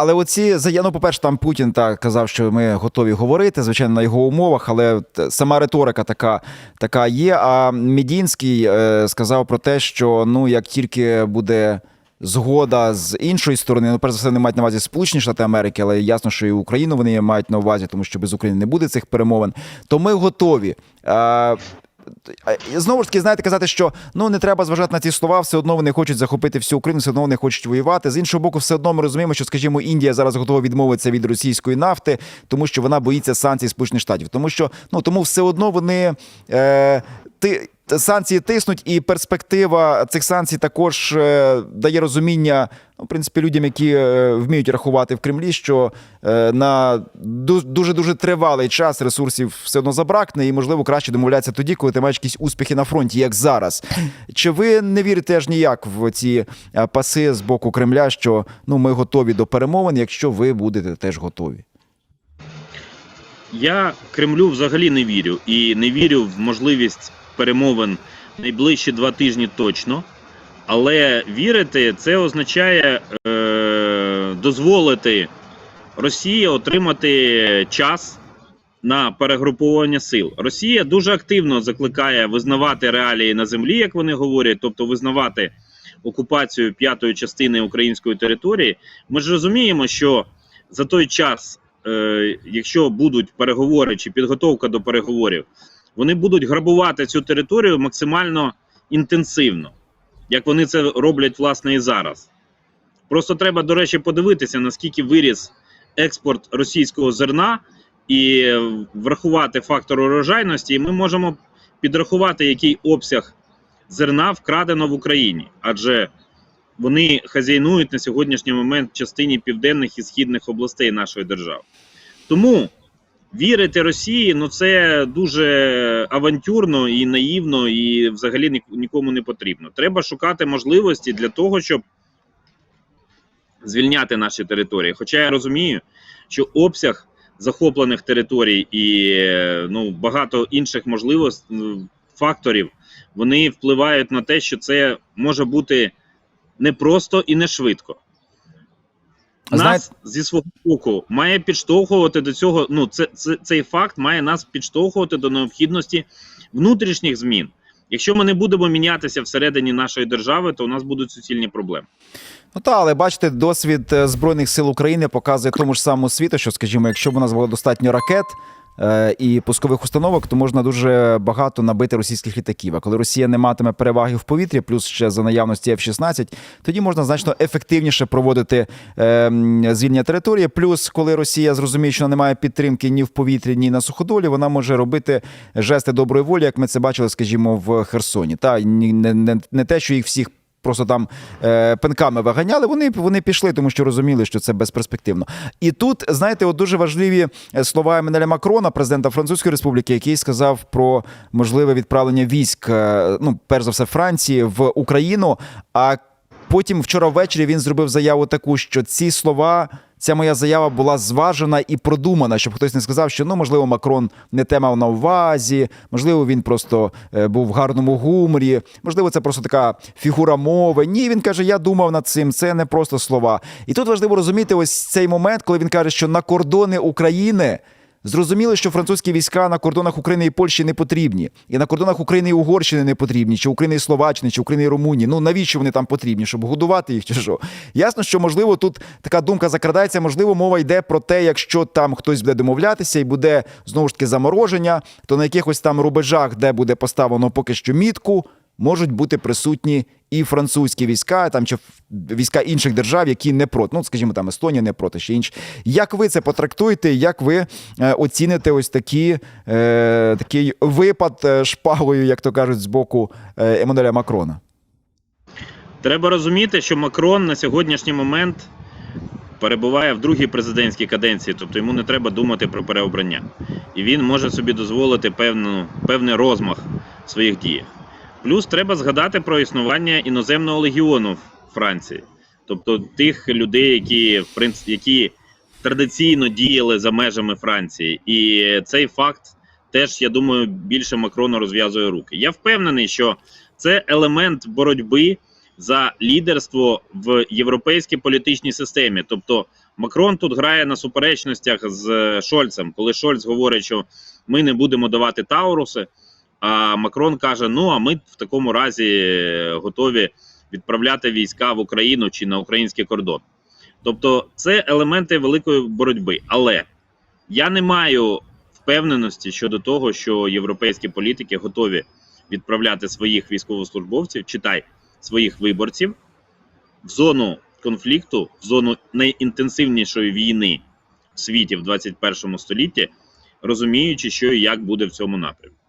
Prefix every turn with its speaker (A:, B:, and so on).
A: але оці ну, по-перше, там Путін так казав, що ми готові говорити, звичайно, на його умовах, але сама риторика така, така є. А Медінський е, сказав про те, що ну як тільки буде. Згода з іншої сторони, ну перш за все, вони мають на увазі Сполучені Штати Америки, але ясно, що і Україну вони мають на увазі, тому що без України не буде цих перемовин. То ми готові. Знову ж таки, знаєте, казати, що ну не треба зважати на ці слова, все одно вони хочуть захопити всю Україну, все одно вони хочуть воювати. З іншого боку, все одно ми розуміємо, що, скажімо, Індія зараз готова відмовитися від російської нафти, тому що вона боїться санкцій Сполучених Штатів. Тому що ну тому все одно вони е, ти. Санкції тиснуть, і перспектива цих санкцій також е, дає розуміння, ну, в принципі, людям, які е, вміють рахувати в Кремлі, що е, на дуже дуже тривалий час ресурсів все одно забракне, і можливо краще домовлятися тоді, коли ти маєш якісь успіхи на фронті, як зараз. Чи ви не вірите аж ніяк в ці паси з боку Кремля, що ну ми готові до перемовин, якщо ви будете теж готові?
B: Я Кремлю взагалі не вірю і не вірю в можливість перемовин найближчі два тижні точно. Але вірити це означає е, дозволити Росії отримати час на перегруповування сил. Росія дуже активно закликає визнавати реалії на землі, як вони говорять, тобто визнавати окупацію п'ятої частини української території. Ми ж розуміємо, що за той час, е, якщо будуть переговори чи підготовка до переговорів, вони будуть грабувати цю територію максимально інтенсивно, як вони це роблять власне і зараз. Просто треба, до речі, подивитися, наскільки виріс експорт російського зерна і врахувати фактор урожайності, і ми можемо підрахувати, який обсяг зерна вкрадено в Україні, адже вони хазяйнують на сьогоднішній момент частині південних і східних областей нашої держави. Тому вірити Росії ну це дуже авантюрно і наївно, і взагалі нікому не потрібно. Треба шукати можливості для того, щоб звільняти наші території. Хоча я розумію, що обсяг захоплених територій і ну, багато інших можливостей факторів вони впливають на те, що це може бути непросто і не швидко. Нас зі свого боку має підштовхувати до цього. Ну, це, це, цей факт має нас підштовхувати до необхідності внутрішніх змін. Якщо ми не будемо мінятися всередині нашої держави, то у нас будуть суцільні проблеми.
A: Ну та, але бачите, досвід е, Збройних сил України показує тому ж самому світу, що, скажімо, якщо б у нас було достатньо ракет. Е, І пускових установок, то можна дуже багато набити російських літаків. А коли Росія не матиме переваги в повітрі, плюс ще за наявності F-16, тоді можна значно ефективніше проводити е, звільнення території. Плюс, коли Росія зрозуміє, що вона не має підтримки ні в повітрі, ні на суходолі, вона може робити жести доброї волі, як ми це бачили, скажімо, в Херсоні. Та не, не, не те, що їх всіх просто там е, пинками виганяли. Вони, вони пішли, тому що розуміли, що це безперспективно. І тут, знаєте, от дуже важливі е, слова Еммануеля Макрона, президента Французької республіки, який сказав про можливе відправлення військ, е, ну, перш за все, Франції в Україну. А потім вчора ввечері він зробив заяву таку, що ці слова. Ця моя заява була зважена і продумана, щоб хтось не сказав, що ну можливо Макрон не те мав на увазі, можливо, він просто е, був в гарному гуморі, можливо, це просто така фігура мови. Ні, він каже, я думав над цим. Це не просто слова. І тут важливо розуміти ось цей момент, коли він каже, що на кордони України. Зрозуміло, що французькі війська на кордонах України і Польщі не потрібні, і на кордонах України і Угорщини не потрібні, чи України і Словаччини, чи України і Румунії. Ну навіщо вони там потрібні? Щоб годувати їх чи що? Ясно, що можливо тут така думка закрадається. Можливо, мова йде про те, якщо там хтось буде домовлятися і буде знову ж таки замороження, то на якихось там рубежах, де буде поставлено поки що мітку, можуть бути присутні і французькі війська, там чи війська інших держав, які не проти. Ну, скажімо, там Естонія не проти, ще інші. Як ви це потрактуєте? Як ви е, оціните ось такі, е, такий випад е, шпагою, як то кажуть, з боку е, Еммануеля Макрона?
B: Треба розуміти, що Макрон на сьогоднішній момент перебуває в другій президентській каденції, тобто йому не треба думати про переобрання. І він може собі дозволити певну, певний розмах в своїх діях. Плюс треба згадати про існування іноземного легіону в Франції, тобто тих людей, які, в принципі, які традиційно діяли за межами Франції. І цей факт теж, я думаю, більше Макрону розв'язує руки. Я впевнений, що це елемент боротьби за лідерство в європейській політичній системі. Тобто Макрон тут грає на суперечностях з Шольцем, коли Шольц говорить, що ми не будемо давати Тауруси. А Макрон каже: ну а ми в такому разі е, готові відправляти війська в Україну чи на український кордон. Тобто, це елементи великої боротьби. Але я не маю впевненості щодо того, що європейські політики готові відправляти своїх військовослужбовців, читай своїх виборців в зону конфлікту, в зону найінтенсивнішої війни в світі в 21 столітті, розуміючи, що і як буде в цьому напрямку.